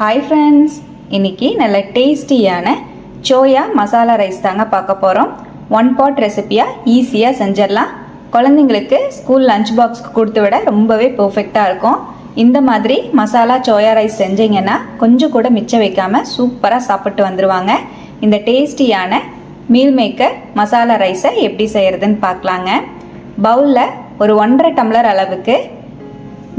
Hi friends இன்னைக்கு நல்ல டேஸ்டியான சோயா மசாலா ரைஸ் தாங்க பார்க்க போகிறோம் ஒன் பாட் ரெசிபியாக ஈஸியாக செஞ்சிடலாம். குழந்தைங்களுக்கு ஸ்கூல் லஞ்ச் பாக்ஸ்க்கு கொடுத்து விட ரொம்பவே பர்ஃபெக்டாக இருக்கும். இந்த மாதிரி மசாலா சோயா ரைஸ் செஞ்சீங்கன்னா கொஞ்சம் கூட மிச்சம் வைக்காமல் சூப்பராக சாப்பிட்டு வந்துடுவாங்க இந்த டேஸ்டியான மீல் மேக்கர் மசாலா ரைஸை எப்படி செய்கிறதுன்னு பார்க்கலாங்க. பவுலில் ஒரு ஒன்றரை டம்ளர் அளவுக்கு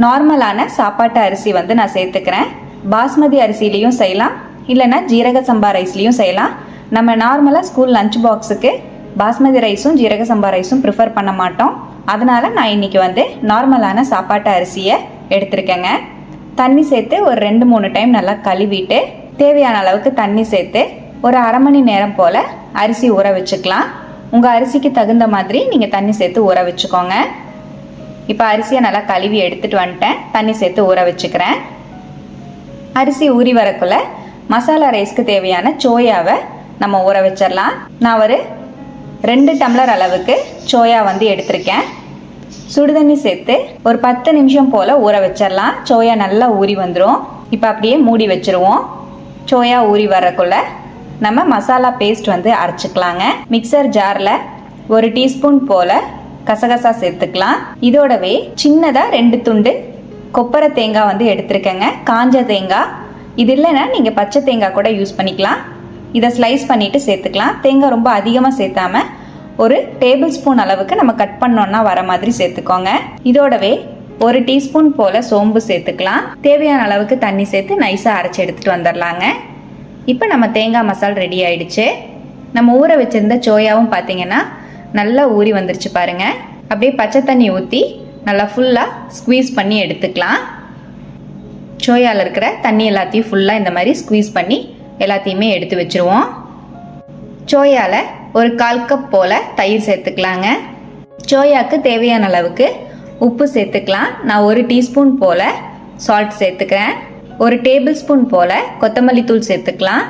நார்மலான சாப்பாட்டு அரிசி வந்து நான் சேர்த்துக்கிறேன். பாஸ்மதி அரிசிலையும் செய்யலாம். இல்லைன்னா ஜீரக சம்பா ரைஸ்லையும் செய்யலாம். நம்ம நார்மலாக ஸ்கூல் லஞ்ச் பாக்ஸுக்கு பாஸ்மதி ரைஸும் ஜீரக சம்பா ரைஸும் ப்ரிஃபர் பண்ண மாட்டோம். அதனால் நான் இன்னைக்கு வந்து நார்மலான சாப்பாட்டு அரிசியை எடுத்திருக்கேங்க. தண்ணி சேர்த்து ஒரு ரெண்டு மூணு டைம் நல்லா கழுவிட்டு தேவையான அளவுக்கு தண்ணி சேர்த்து ஒரு அரை மணி நேரம் போல் அரிசி ஊற வச்சுக்கலாம். உங்கள் அரிசிக்கு தகுந்த மாதிரி நீங்கள் தண்ணி சேர்த்து ஊற வச்சுக்கோங்க. இப்போ அரிசியை நல்லா கழுவி எடுத்துகிட்டு வந்துட்டேன். தண்ணி சேர்த்து ஊற வச்சுக்கிறேன். அரிசி ஊறி வரக்குள்ள மசாலா ரைஸ்க்கு தேவையான சோயாவை நம்ம ஊற வச்சிடலாம் நான் ஒரு ரெண்டு டம்ளர் அளவுக்கு சோயா வந்து எடுத்திருக்கேன். சுடுதண்ணி சேர்த்து ஒரு பத்து நிமிஷம் போல் ஊற வச்சிடலாம் சோயா நல்லா ஊறி வந்துடும் இப்போ அப்படியே மூடி வச்சிருவோம். சோயா ஊறி வரக்குள்ள நம்ம மசாலா பேஸ்ட் வந்து அரைச்சிக்கலாங்க. மிக்சர் ஜாரில் ஒரு டீஸ்பூன் போல் கசகசா சேர்த்துக்கலாம். இதோடவே சின்னதாக ரெண்டு துண்டு கொப்பரை தேங்காய் வந்து எடுத்திருக்கேங்க. காஞ்ச தேங்காய். இது இல்லைன்னா நீங்கள் பச்சை தேங்காய் கூட யூஸ் பண்ணிக்கலாம். இதை ஸ்லைஸ் பண்ணிவிட்டு சேர்த்துக்கலாம். தேங்காய் ரொம்ப அதிகமாக சேர்த்தாம ஒரு டேபிள் ஸ்பூன் அளவுக்கு நம்ம கட் பண்ணோன்னா வர மாதிரி சேர்த்துக்கோங்க. இதோடவே ஒரு டீஸ்பூன் போல் சோம்பு சேர்த்துக்கலாம். தேவையான அளவுக்கு தண்ணி சேர்த்து நைஸாக அரைச்சி எடுத்துகிட்டு வந்துடலாங்க இப்போ நம்ம தேங்காய் மசால் ரெடி ஆயிடுச்சு. நம்ம ஊற வச்சுருந்த சோயாவும் பார்த்தீங்கன்னா நல்லா ஊறி வந்துருச்சு பாருங்க. அப்படியே பச்சை தண்ணி ஊற்றி நல்லா ஃபுல்லாக ஸ்குவீஸ் பண்ணி எடுத்துக்கலாம். சோயாவில் இருக்கிற தண்ணி எல்லாத்தையும் ஃபுல்லாக இந்த மாதிரி ஸ்குவீஸ் பண்ணி எல்லாத்தையுமே எடுத்து வச்சுருவோம். சோயாவில் ஒரு கால் கப் போல் தயிர் சேர்த்துக்கலாங்க. சோயாவுக்கு தேவையான அளவுக்கு உப்பு சேர்த்துக்கலாம். நான் ஒரு டீஸ்பூன் போல் சால்ட் சேர்த்துக்கிறேன். ஒரு டேபிள் ஸ்பூன் போல் கொத்தமல்லி தூள் சேர்த்துக்கலாம்.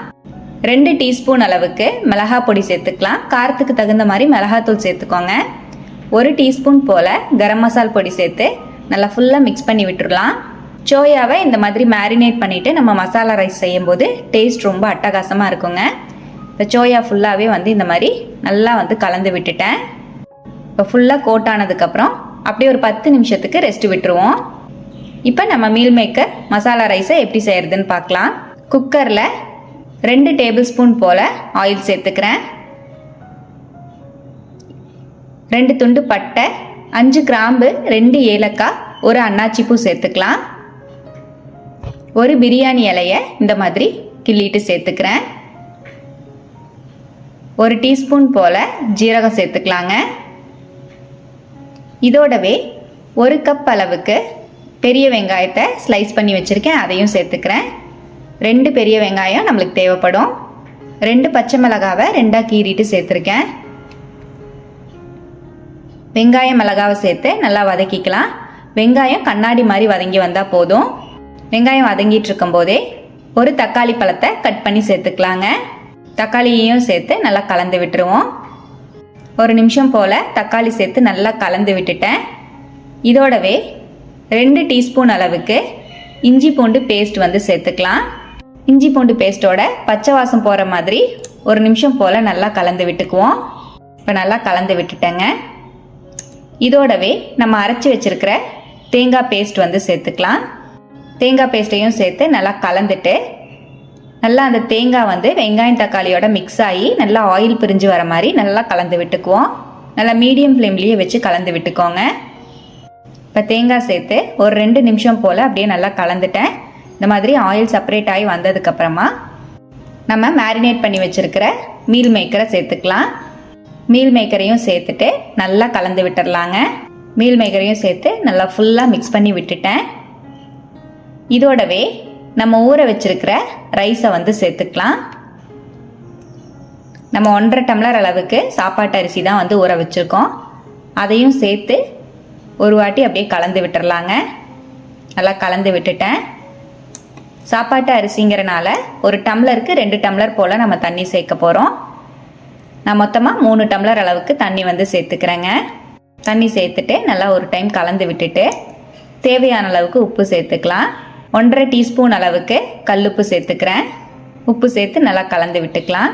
ரெண்டு டீஸ்பூன் அளவுக்கு மிளகா பொடி சேர்த்துக்கலாம். காரத்துக்கு தகுந்த மாதிரி மிளகாத்தூள் சேர்த்துக்கோங்க. ஒரு டீஸ்பூன் போல் கரம் மசால் பொடி சேர்த்து நல்லா ஃபுல்லாக மிக்ஸ் பண்ணி விட்டுடலாம் சோயாவை இந்த மாதிரி மேரினேட் பண்ணிவிட்டு நம்ம மசாலா ரைஸ் செய்யும்போது டேஸ்ட் ரொம்ப அட்டகாசமாக இருக்குங்க. இந்த சோயா ஃபுல்லாகவே வந்து இந்த மாதிரி நல்லா வந்து கலந்து விட்டுட்டேன். இப்போ ஃபுல்லாக கோட் ஆனதுக்கப்புறம் அப்படியே ஒரு பத்து நிமிஷத்துக்கு ரெஸ்ட் விட்டுருவோம். இப்போ நம்ம மீல் மேக்கர் மசாலா ரைஸை எப்படி செய்கிறதுன்னு பார்க்கலாம். குக்கரில் ரெண்டு டேபிள் ஸ்பூன் போல் ஆயில் சேர்த்துக்கிறேன். ரெண்டு துண்டு பட்டை அஞ்சு கிராம்பு ரெண்டு ஏலக்காய் ஒரு அன்னாச்சிப்பூ சேர்த்துக்கலாம். ஒரு பிரியாணி இலையை இந்த மாதிரி கிள்ளிட்டு சேர்த்துக்கிறேன். ஒரு டீஸ்பூன் போல் ஜீரகம் சேர்த்துக்கலாங்க. இதோடவே ஒரு கப் அளவுக்கு பெரிய வெங்காயத்தை ஸ்லைஸ் பண்ணி வச்சுருக்கேன் அதையும் சேர்த்துக்கிறேன். ரெண்டு பெரிய வெங்காயம் நம்மளுக்கு தேவைப்படும். ரெண்டு பச்சை மிளகாவை ரெண்டாக கீறிட்டு சேர்த்துருக்கேன். வெங்காயம் மிளகாவை சேர்த்து நல்லா வதக்கிக்கலாம். வெங்காயம் கண்ணாடி மாதிரி வதங்கி வந்தால் போதும். வெங்காயம் வதங்கிட்டு இருக்கும்போதே ஒரு தக்காளி பழத்தை கட் பண்ணி சேர்த்துக்கலாங்க. தக்காளியையும் சேர்த்து நல்லா கலந்து விட்டுருவோம். ஒரு நிமிஷம் போல் தக்காளி சேர்த்து நல்லா கலந்து விட்டுட்டேன். இதோடவே ரெண்டு டீஸ்பூன் அளவுக்கு இஞ்சி பூண்டு பேஸ்ட் வந்து சேர்த்துக்கலாம். இஞ்சி பூண்டு பேஸ்ட்டோட பச்சை வாசம் போகிற மாதிரி ஒரு நிமிஷம் போல் நல்லா கலந்து விட்டுக்குவோம். இப்போ நல்லா கலந்து விட்டுட்டேங்க. இதோடவே நம்ம அரைச்சி வச்சிருக்கிற தேங்காய் பேஸ்ட் வந்து சேர்த்துக்கலாம். தேங்காய் பேஸ்ட்டையும் சேர்த்து நல்லா கலந்துட்டு நல்லா அந்த தேங்காய் வந்து வெங்காயம் தக்காளியோட மிக்ஸ் ஆகி நல்லா ஆயில் பிரிஞ்சு வர மாதிரி நல்லா கலந்து விட்டுக்குவோம். நல்லா மீடியம் ஃப்ளேம்லேயே வச்சு கலந்து விட்டுக்கோங்க. இப்போ தேங்காய் சேர்த்து ஒரு ரெண்டு நிமிஷம் போல் அப்படியே நல்லா கலந்துட்டேன். இந்த மாதிரி ஆயில் செப்பரேட் ஆகி வந்ததுக்கப்புறமா நம்ம மேரினேட் பண்ணி வச்சுருக்கிற மீல் மேக்கரை சேர்த்துக்கலாம். மீல் மேக்கரையும் சேர்த்துட்டு நல்லா கலந்து விட்டுடலாங்க மீல் மேக்கரையும் சேர்த்து நல்லா ஃபுல்லாக மிக்ஸ் பண்ணி விட்டுட்டேன். இதோடவே நம்ம ஊற வச்சிருக்கிற ரைஸை வந்து சேர்த்துக்கலாம். நம்ம ஒன்றரை டம்ளர் அளவுக்கு சாப்பாட்டு அரிசி தான் வந்து ஊற வச்சுருக்கோம். அதையும் சேர்த்து ஒரு வாட்டி அப்படியே கலந்து விட்டுடலாங்க நல்லா கலந்து விட்டுட்டேன். சாப்பாட்டு அரிசிங்கிறனால ஒரு டம்ளருக்கு ரெண்டு டம்ளர் போல் நம்ம தண்ணி சேர்க்க போகிறோம் நான் மொத்தமாக மூணு டம்ளர் அளவுக்கு தண்ணி வந்து சேர்த்துக்கிறேங்க. தண்ணி சேர்த்துட்டு நல்லா ஒரு டைம் கலந்து விட்டுட்டு தேவையான அளவுக்கு உப்பு சேர்த்துக்கலாம். ஒன்றரை டீஸ்பூன் அளவுக்கு கல்லுப்பு சேர்த்துக்கிறேன். உப்பு சேர்த்து நல்லா கலந்து விட்டுக்கலாம்.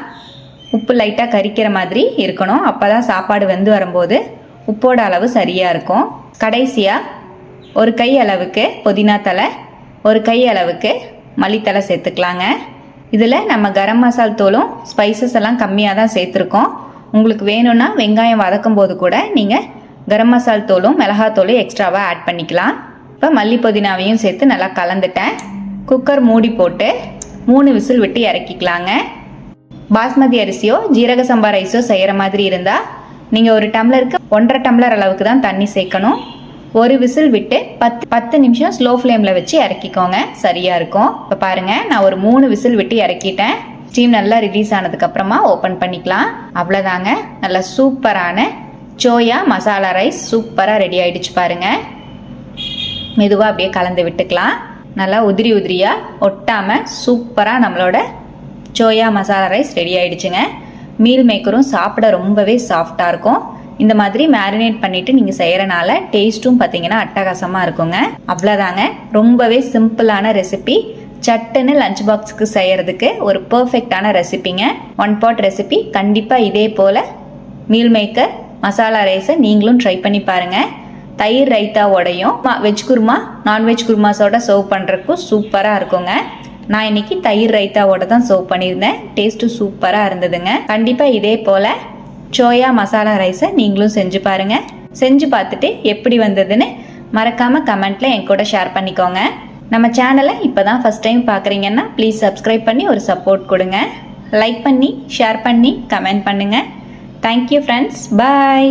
உப்பு லைட்டாக கறிக்கிற மாதிரி இருக்கணும். அப்போ தான் சாப்பாடு வெந்து வரும்போது உப்போட அளவு சரியாக இருக்கும். கடைசியாக ஒரு கை அளவுக்கு புதினா தலை ஒரு கை அளவுக்கு மல்லித்தலை சேர்த்துக்கலாங்க. இதில் நம்ம கரம் மசால் தூளும் ஸ்பைசஸ் எல்லாம் கம்மியாக தான் சேர்த்துருக்கோம். உங்களுக்கு வேணும்னா வெங்காயம் வதக்கும் போது கூட நீங்கள் கரம் மசால் தூளும் மிளகாத்தூளும் எக்ஸ்ட்ராவாக ஆட் பண்ணிக்கலாம். இப்போ மல்லி புதினாவையும் சேர்த்து நல்லா கலந்துட்டேன். குக்கர் மூடி போட்டு மூணு விசில் விட்டு இறக்கிக்கலாங்க. பாஸ்மதி அரிசியோ ஜீரக சம்பா ரைஸோ செய்கிற மாதிரி இருந்தால் நீங்கள் ஒரு டம்ளருக்கு ஒன்றரை டம்ளர் அளவுக்கு தான் தண்ணி சேர்க்கணும். ஒரு விசில் விட்டு பத்து பத்து நிமிஷம் ஸ்லோ ஃப்ளேமில் வச்சு இறக்கிக்கோங்க. சரியாக இருக்கும். இப்போ பாருங்கள் நான் ஒரு மூணு விசில் விட்டு இறக்கிட்டேன். ஸ்டீம் நல்லா ரிலீஸ் ஆனதுக்கப்புறமா ஓப்பன் பண்ணிக்கலாம். அவ்வளோதாங்க நல்லா சூப்பரான சோயா மசாலா ரைஸ் சூப்பராக ரெடி ஆகிடுச்சு பாருங்கள் மெதுவாக அப்படியே கலந்து விட்டுக்கலாம். நல்லா உதிரி உதிரியாக ஒட்டாமல் சூப்பராக நம்மளோட சோயா மசாலா ரைஸ் ரெடி ஆகிடுச்சுங்க மீல் மேக்கரும் சாப்பிட ரொம்பவே சாஃப்டாக இருக்கும். இந்த மாதிரி மேரினேட் பண்ணிவிட்டு நீங்கள் செய்கிறனால டேஸ்ட்டும் பார்த்தீங்கன்னா அட்டகாசமாக இருக்குங்க. அவ்வளோதாங்க ரொம்பவே சிம்பிளான ரெசிபி சட்டுன்னு லஞ்ச் பாக்ஸுக்கு செய்கிறதுக்கு ஒரு பர்ஃபெக்டான ரெசிபிங்க ஒன் பாட் ரெசிபி கண்டிப்பாக இதே போல் மீல் மேக்கர் மசாலா ரைஸை நீங்களும் ட்ரை பண்ணி பாருங்கள் தயிர் ரைத்தாவோடையும் வெஜ் குருமா நான்வெஜ் குருமாஸோட சர்வ் பண்ணுறதுக்கும் சூப்பராக இருக்குங்க. நான் இன்னைக்கு தயிர் ரைத்தாவோட தான் சர்வ் பண்ணியிருந்தேன். டேஸ்ட்டும் சூப்பராக இருந்ததுங்க. கண்டிப்பாக இதே போல் சோயா மசாலா ரைஸை நீங்களும் செஞ்சு பாருங்கள் செஞ்சு பார்த்துட்டு எப்படி வந்ததுன்னு மறக்காமல் கமெண்ட்டில் என் கூட ஷேர் பண்ணிக்கோங்க. நம்ம சேனலை இப்போ தான் ஃபஸ்ட் டைம் பார்க்குறீங்கன்னா ப்ளீஸ் சப்ஸ்கிரைப் பண்ணி ஒரு சப்போர்ட் கொடுங்க. லைக் பண்ணி ஷேர் பண்ணி கமெண்ட் பண்ணுங்கள் தேங்க்யூ ஃப்ரெண்ட்ஸ் பாய்